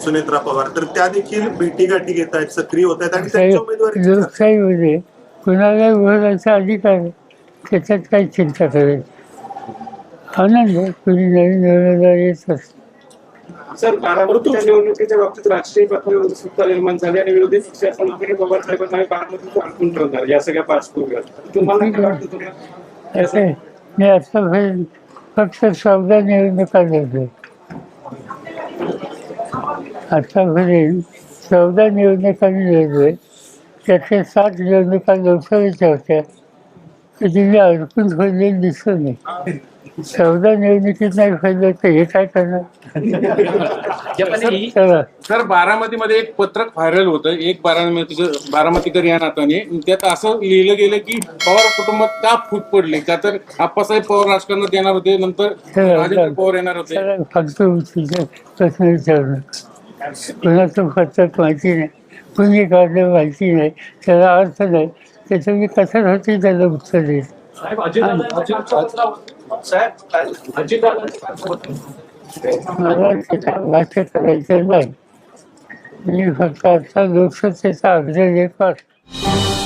सुनेत्रा पवार. तर त्या देखील भेटीगाठी घेत आहेत सक्रिय होत आहेत आणि त्यांच्या उमेदवारी लोकशाहीमध्ये कुणाला विरोधाचा अधिकार आहे त्याच्यात काही चिंता करायची आनंद आहे कुणी नवीन उमेदवार येत असतो सर बारामतीच्या निवडणुकीच्या बाबतीत राष्ट्रीय पातळीवर उत्सुकता निर्माण झाली आणि विरोधी आम्ही अडकून ठेवणार. या सगळ्या पार्श्वभूमीवर तुम्हाला काय वाटतं तुम्हाला असं आहे. मी आतापर्यंत फक्त चौदा निवडणुका लढले. आतापर्यंत म्हणजे चौदा निवडणुका मी लढलोय त्यातल्या सात निवडणुका लोकसभेच्या होत्या. कधी मी अडकून ठेवलेली दिसत नाही चौदा निवडणुकीत नाही फैलं तर हे काय करणार? चला. सर बारामतीमध्ये एक पत्रक व्हायरल होतं एक बारामती बारामतीकर या नात्याने. त्यात असं लिहिलं गेलं की पवार कुटुंबात का फूट पडले? का तर आप्पासाहेब पवार राजकारणात येणार होते नंतर राजेंद्र. पवार येणार होते. फक्त उचलून प्रश्न विचारू नका कुणाचं पत्रक माहिती नाही. कुणी काढलं माहिती नाही. त्याला अर्थ नाही. त्याचं मी होती त्याला उत्तर देईल मला त्याचा करायचे नाही मी फक्त आता लोकसत्तेचा आग्रह करतो